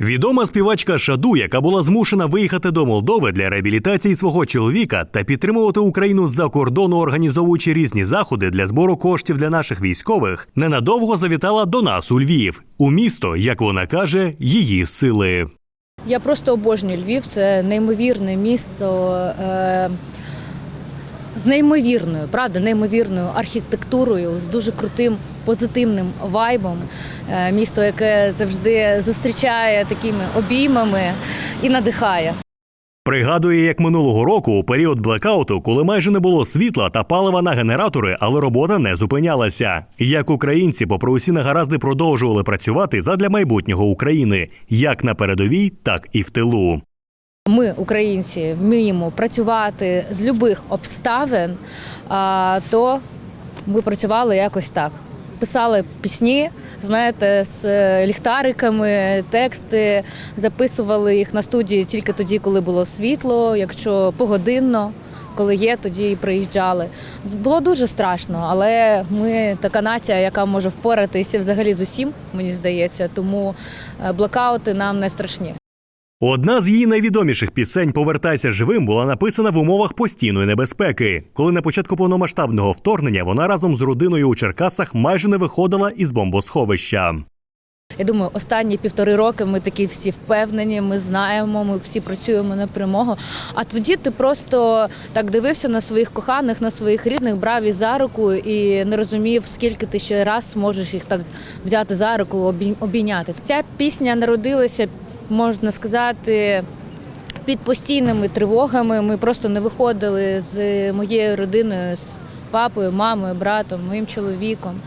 Відома співачка Шаду, яка була змушена виїхати до Молдови для реабілітації свого чоловіка та підтримувати Україну з-за кордону, організовуючи різні заходи для збору коштів для наших військових, ненадовго завітала до нас у Львів, у місто, як вона каже, її сили. Я просто обожнюю Львів. Це неймовірне місто е, з неймовірною, правда, неймовірною архітектурою, з дуже крутим позитивним вайбом. Е, місто, яке завжди зустрічає такими обіймами і надихає. Пригадує, як минулого року у період блекауту, коли майже не було світла та палива на генератори, але робота не зупинялася. Як українці, попри усі негаразди, продовжували працювати задля майбутнього України, як на передовій, так і в тилу. Ми, українці, вміємо працювати з любих обставин, то ми працювали якось так. Писали пісні, знаєте, з е, ліхтариками, тексти, записували їх на студії тільки тоді, коли було світло, якщо погодинно, коли є, тоді і приїжджали. Було дуже страшно, але ми така нація, яка може впоратися взагалі з усім, мені здається, тому е, блокаути нам не страшні. Одна з її найвідоміших пісень Повертайся живим була написана в умовах постійної небезпеки. Коли на початку повномасштабного вторгнення вона разом з родиною у Черкасах майже не виходила із бомбосховища. Я думаю, останні півтори роки ми такі всі впевнені, ми знаємо, ми всі працюємо на перемогу. А тоді ти просто так дивився на своїх коханих, на своїх рідних, брав їх за руку і не розумів, скільки ти ще раз можеш їх так взяти за руку, обій- обійняти. Ця пісня народилася, можна сказати. Під постійними тривогами ми просто не виходили з моєю родиною, з папою, мамою, братом, моїм чоловіком,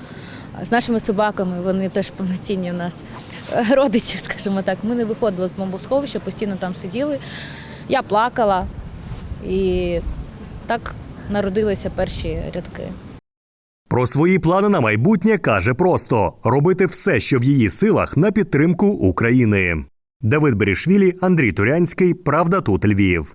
з нашими собаками. Вони теж повноцінні в нас родичі, скажімо так. Ми не виходили з бомбосховища, постійно там сиділи. Я плакала і так народилися перші рядки. Про свої плани на майбутнє каже просто робити все, що в її силах на підтримку України. Давид Берішвілі, Андрій Турянський. Правда тут Львів.